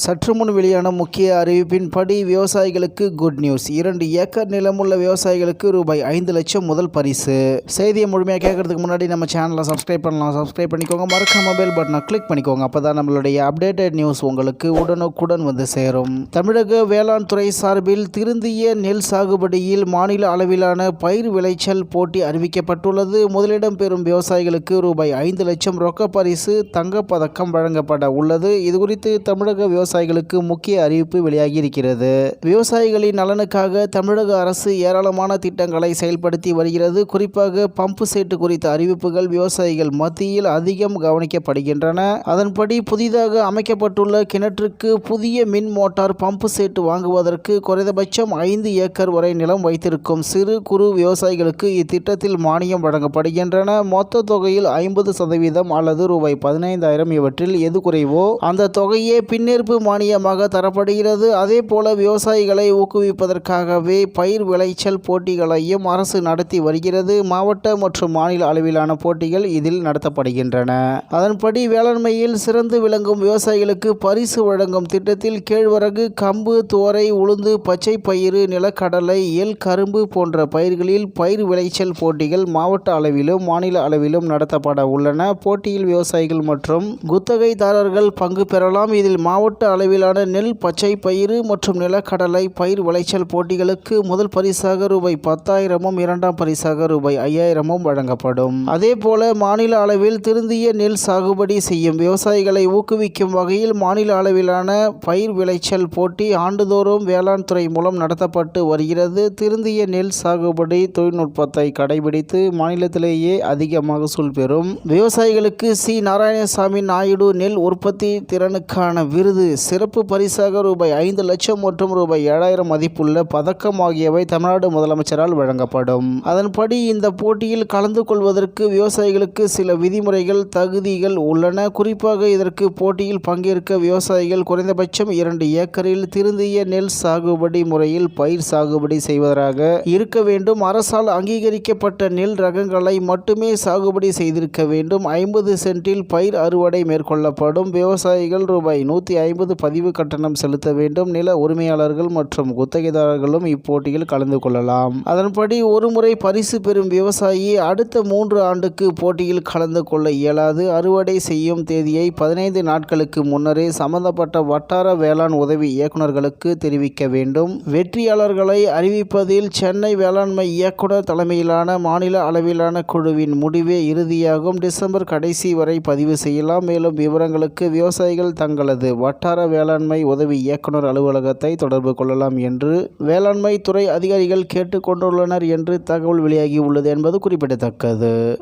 சற்று முன் வெளியான முக்கிய அறிவிப்பின்படி விவசாயிகளுக்கு குட் நியூஸ் இரண்டு ஏக்கர் நிலமுள்ள விவசாயிகளுக்கு ரூபாய் ஐந்து லட்சம் முதல் பரிசு. செய்தியை முழுமையாக கேட்கறதுக்கு முன்னாடி நம்ம சேனலை சப்ஸ்கிரைப் பண்ணலாம். சப்ஸ்கிரைப் பண்ணிக்கோங்க. மறக்க மொபைல் பட்டனை கிளிக் பண்ணிக்கோங்க. அப்போ தான் நம்மளுடைய அப்டேட்டட் நியூஸ் உங்களுக்கு உடனுக்குடன் வந்து சேரும். தமிழக வேளாண் துறை சார்பில் திருந்திய நெல் சாகுபடியில் மாநில அளவிலான பயிர் விளைச்சல் போட்டி அறிவிக்கப்பட்டுள்ளது. முதலிடம் பெறும் விவசாயிகளுக்கு ரூபாய் ஐந்து லட்சம் ரொக்க பரிசு தங்கப்பதக்கம் வழங்கப்பட உள்ளது. இதுகுறித்து தமிழக விவசாயிகளுக்கு முக்கிய அறிவிப்பு வெளியாகி இருக்கிறது விவசாயிகளின் நலனுக்காக தமிழக அரசு ஏராளமான திட்டங்களை செயல்படுத்தி வருகிறது. குறிப்பாக பம்பு செட்டு குறித்த அறிவிப்புகள் விவசாயிகள் மத்தியில் அதிகம் கவனிக்கப்படுகின்றன. அதன்படி புதிதாக அமைக்கப்பட்டுள்ள கிணற்றுக்கு புதிய மின் மோட்டார் பம்பு செட்டு வாங்குவதற்கு குறைந்தபட்சம் ஐந்து ஏக்கர் வரை நிலம் வைத்திருக்கும் சிறு குறு விவசாயிகளுக்கு இத்திட்டத்தில் மானியம் வழங்கப்படுகின்றன. மொத்த தொகையில் ஐம்பது சதவீதம் அல்லது ரூபாய் பதினைந்தாயிரம் இவற்றில் எது குறைவோ அந்த தொகையே பின்னேற்பு மானியமாக தரப்படுகிறது. அதே போல விவசாயிகளை ஊக்குவிப்பதற்காகவே பயிர் விளைச்சல் போட்டிகளையும் அரசு நடத்தி வருகிறது. மாவட்ட மற்றும் மாநில அளவிலான போட்டிகள் இதில் நடத்தப்படுகின்றன. அதன்படி வேளாண்மையில் சிறந்து விளங்கும் விவசாயிகளுக்கு பரிசு வழங்கும் திட்டத்தில் கேழ்வரகு கம்பு துவரை உளுந்து பச்சை பயிறு நிலக்கடலை எல் கரும்பு போன்ற பயிர்களில் பயிர் விளைச்சல் போட்டிகள் மாவட்ட அளவிலும் மாநில அளவிலும் நடத்தப்பட உள்ளன. போட்டியில் விவசாயிகள் மற்றும் குத்தகைதாரர்கள் பங்கு பெறலாம். இதில் மாவட்ட அளவிலான நெல் பச்சை பயிறு மற்றும் நிலக்கடலை பயிர் விளைச்சல் போட்டிகளுக்கு முதல் பரிசாக ரூபாய் பத்தாயிரமும் இரண்டாம் பரிசாக ரூபாய் ஐயாயிரமும் வழங்கப்படும். அதே போல மாநில அளவில் திருந்திய நெல் சாகுபடி செய்யும் விவசாயிகளை ஊக்குவிக்கும் வகையில் மாநில அளவிலான பயிர் விளைச்சல் போட்டி ஆண்டுதோறும் வேளாண் துறை மூலம் நடத்தப்பட்டு வருகிறது. திருந்திய நெல் சாகுபடி தொழில்நுட்பத்தை கடைபிடித்து மாநிலத்திலேயே அதிக மகசூல் பெறும் விவசாயிகளுக்கு சி. நாராயணசாமி நாயுடு நெல் உற்பத்தி திறனுக்கான விருது சிறப்பு பரிசாக ரூபாய் ஐந்து லட்சம் மற்றும் ரூபாய் ஏழாயிரம் மதிப்புள்ள பதக்கம் ஆகியவை தமிழ்நாடு முதலமைச்சரால் வழங்கப்படும். அதன்படி இந்த போட்டியில் கலந்து கொள்வதற்கு விவசாயிகளுக்கு சில விதிமுறைகள் தகுதிகள் உள்ளன. குறிப்பாக இதற்கு போட்டியில் பங்கேற்க விவசாயிகள் குறைந்தபட்சம் இரண்டு ஏக்கரில் திருந்திய நெல் சாகுபடி முறையில் பயிர் சாகுபடி செய்வதாக இருக்க வேண்டும். அரசால் அங்கீகரிக்கப்பட்ட நெல் ரகங்களை மட்டுமே சாகுபடி செய்திருக்க வேண்டும். ஐம்பது சென்டில் பயிர் அறுவடை மேற்கொள்ளப்படும். விவசாயிகள் ரூபாய் நூற்றி ஐம்பது பதிவு கட்டணம் செலுத்த வேண்டும். நில உரிமையாளர்கள் மற்றும் குத்தகைதாரர்களும் இப்போட்டியில் கலந்து கொள்ளலாம். அதன்படி ஒருமுறை பரிசு பெறும் விவசாயி அடுத்த மூன்று ஆண்டுக்கு போட்டியில் கலந்து கொள்ள இயலாது. அறுவடை செய்யும் தேதியை பதினைந்து நாட்களுக்கு முன்னரே சம்பந்தப்பட்ட வட்டார வேளாண் உதவி இயக்குநர்களுக்கு தெரிவிக்க வேண்டும். வெற்றியாளர்களை அறிவிப்பதில் சென்னை வேளாண்மை இயக்குனர் தலைமையிலான மாநில அளவிலான குழுவின் முடிவே இறுதியாகும். டிசம்பர் கடைசி வரை பதிவு செய்யலாம். மேலும் விவரங்களுக்கு விவசாயிகள் தங்களது வட்டார வேளாண்மை உதவி இயக்குனர் அலுவலகத்தை தொடர்பு கொள்ளலாம் என்று வேளாண்மை துறை அதிகாரிகள் கேட்டுக்கொண்டுள்ளனர் என்று தகவல் வெளியாகி உள்ளது என்பது குறிப்பிடத்தக்கது.